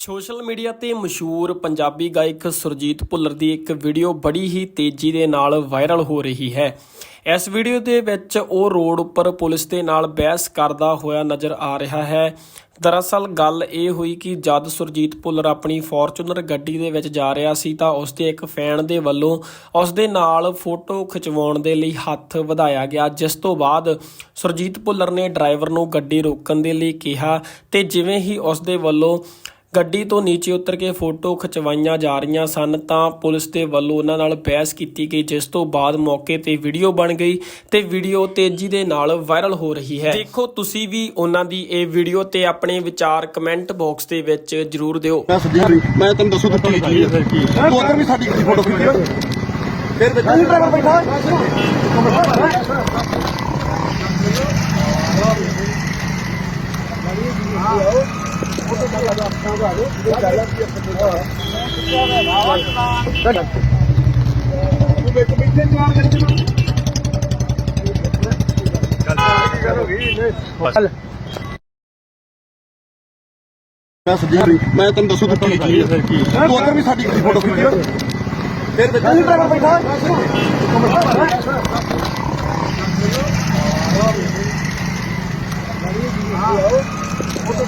Social media ਤੇ ਮਸ਼ਹੂਰ ਪੰਜਾਬੀ ਗਾਇਕ ਸੁਰਜੀਤ ਭੁੱਲਰ ਦੀ ਇੱਕ ਵੀਡੀਓ ਬੜੀ ਹੀ ਤੇਜ਼ੀ ਦੇ ਨਾਲ ਵਾਇਰਲ ਹੋ ਰਹੀ ਹੈ। ਇਸ ਵੀਡੀਓ ਦੇ ਵਿੱਚ ਉਹ ਰੋਡ ਉੱਪਰ ਪੁਲਿਸ ਦੇ ਨਾਲ ਬਹਿਸ ਕਰਦਾ ਹੋਇਆ ਨਜ਼ਰ ਆ ਰਿਹਾ ਹੈ। ਦਰਅਸਲ ਗੱਲ ਇਹ ਹੋਈ ਕਿ ਜਦ ਸੁਰਜੀਤ ਭੁੱਲਰ ਆਪਣੀ ਫੋਰਚੂਨਰ ਗੱਡੀ ਦੇ ਵਿੱਚ ਜਾ ਰਿਹਾ ਸੀ ਤਾਂ ਉਸ ਦੇ ਇੱਕ ਫੈਨ ਦੇ ਵੱਲੋਂ ਉਸ ਦੇ ਨਾਲ ਫੋਟੋ ਖਿਚਵਾਉਣ ਦੇ ਲਈ ਹੱਥ ਵਧਾਇਆ ਗਿਆ, ਜਿਸ ਤੋਂ ਬਾਅਦ ਸੁਰਜੀਤ ਭੁੱਲਰ ਨੇ ਡਰਾਈਵਰ ਨੂੰ ਗੱਡੀ ਰੋਕਣ ਦੇ ਲਈ ਕਿਹਾ ਤੇ ਜਿਵੇਂ ਹੀ ਉਸ ਦੇ ਵੱਲੋਂ ਗੱਡੀ ਤੋਂ ਨੀਚੇ ਉਤਰ ਕੇ ਫੋਟੋ ਖਿਚਵਾਈਆਂ ਜਾ ਰਹੀਆਂ ਸਨ ਤਾਂ ਪੁਲਿਸ ਦੇ ਵੱਲੋਂ ਉਹਨਾਂ ਨਾਲ ਬਹਿਸ ਕੀਤੀ ਗਈ ਜਿਸ ਤੋਂ ਬਾਅਦ ਮੌਕੇ ਤੇ ਵੀਡੀਓ ਬਣ ਗਈ ਤੇ ਵੀਡੀਓ ਤੇਜ਼ੀ ਦੇ ਨਾਲ ਵਾਇਰਲ ਹੋ ਰਹੀ ਹੈ। ਦੇਖੋ ਤੁਸੀਂ ਵੀ ਉਹਨਾਂ ਦੀ ਇਹ ਵੀਡੀਓ ਤੇ ਆਪਣੇ ਵਿਚਾਰ ਕਮੈਂਟ ਬਾਕਸ ਦੇ ਵਿੱਚ ਜਰੂਰ ਦਿਓ। ਮੈਂ ਤੈਨੂੰ ਦੱਸੂ ਤੂੰ ਕੀ ਹੈ। ਤੂੰ ਉਧਰ ਵੀ ਸਾਡੀ ਫੋਟੋ ਖਿੱਚੀ ਫਿਰ ਨਹੀਂ ਡਰਾਈਵਰ ਬੈਠਾ। ਤੂੰ ਵਿੱਚ ਬੈਠੇ ਮੈਂ ਸੱਜੀ ਮੈਂ ਤੈਨੂੰ ਦੱਸੂ ਤੂੰ ਕੀ ਚੀਜ਼ ਹੈ ਤੂੰ ਉਧਰ ਵੀ ਸਾਡੀ ਗੱਡੀ ਫੋਟੋ ਖਿੱਚੀ ਫਿਰ ਵਿੱਚ ਡਰਾਈਵਰ ਬੈਠਾ ਤੂੰ ਵਿੱਚ ਬੈਠੇ ਚਾਰ ਗੱਡੀ